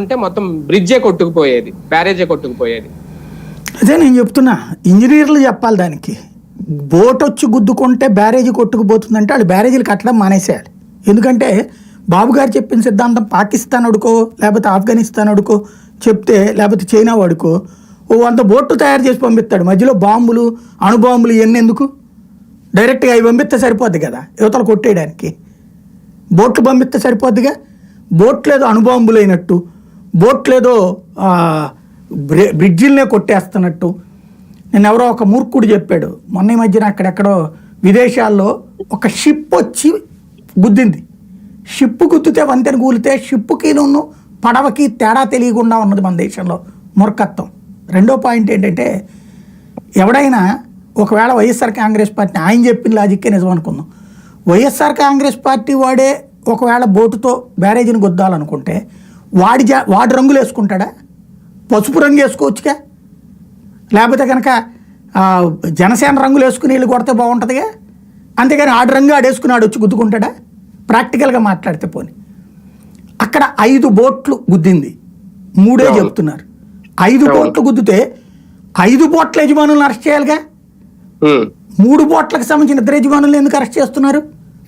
ఉంటే మొత్తం బ్రిడ్జే కొట్టుకుపోయేది బ్యారేజే కొట్టుకుపోయేది. అదే నేను చెప్తున్నా ఇంజనీర్లు చెప్పాలి దానికి. బోట్ వచ్చి గుద్దుకుంటే బ్యారేజీ కొట్టుకుపోతుందంటే వాళ్ళు బ్యారేజీలు కట్టడం మానేసేయాలి. ఎందుకంటే బాబు గారు చెప్పిన సిద్ధాంతం పాకిస్తాన్ అడుకో లేకపోతే ఆఫ్ఘనిస్తాన్ అడుకో చెప్తే లేకపోతే చైనా వాడుకో ఓ వంద బోట్లు తయారు చేసి పంపిస్తాడు. మధ్యలో బాంబులు అణుబాంబులు ఇవన్నీ ఎందుకు? డైరెక్ట్గా అవి పంపిస్తే సరిపోద్ది కదా యువతలు కొట్టేయడానికి. బోట్లు పంపిస్తే సరిపోద్దిగా? బోట్లు ఏదో అణుబాంబులు అయినట్టు. బోట్లు ఏదో బ్రిడ్జిల్నే కొట్టేస్తున్నట్టు. నేను ఎవరో ఒక మూర్ఖుడు చెప్పాడు. మొన్న ఈ మధ్యన అక్కడెక్కడో విదేశాల్లో ఒక షిప్ వచ్చి గుద్దింది. షిప్ గుద్దితే వంతెన కూలితే షిప్పుకి నువ్వు పడవకి తేడా తెలియకుండా ఉన్నది మన దేశంలో. మూర్ఖత్వం. రెండో పాయింట్ ఏంటంటే ఎవడైనా ఒకవేళ వైఎస్ఆర్ కాంగ్రెస్ పార్టీ ఆయన చెప్పిన లాజిక్కే నిజం అనుకుందాం. వైఎస్ఆర్ కాంగ్రెస్ పార్టీ వాడే ఒకవేళ బోటుతో బ్యారేజీని గుద్దాలనుకుంటే వాడి జా వాడి రంగులు వేసుకుంటాడా? పసుపు రంగు వేసుకోవచ్చుగా? లేకపోతే కనుక జనసేన రంగులు వేసుకుని వీళ్ళు కొడితే బాగుంటుందిగా? అంతేగాని ఆడు రంగు ఆడేసుకుని ఆడు వచ్చి గుద్దుకుంటాడా? ప్రాక్టికల్గా మాట్లాడితే పోని. అక్కడ ఐదు బోట్లు గుద్దింది. మూడే. చెప్తున్నారు. ఐదు. బోట్లు గుద్దితే ఐదు బోట్ల యజమానులను అరెస్ట్ చేయాలిగా? మూడు బోట్లకు సంబంధించిన ఇద్దరు యజమానులు ఎందుకు అరెస్ట్ చేస్తున్నారు?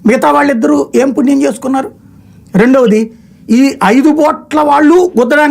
మిగతా వాళ్ళిద్దరూ ఏం పుణ్యం చేసుకున్నారు? రెండవది ఈ ఐదు బోట్ల వాళ్ళు గుద్దడానికి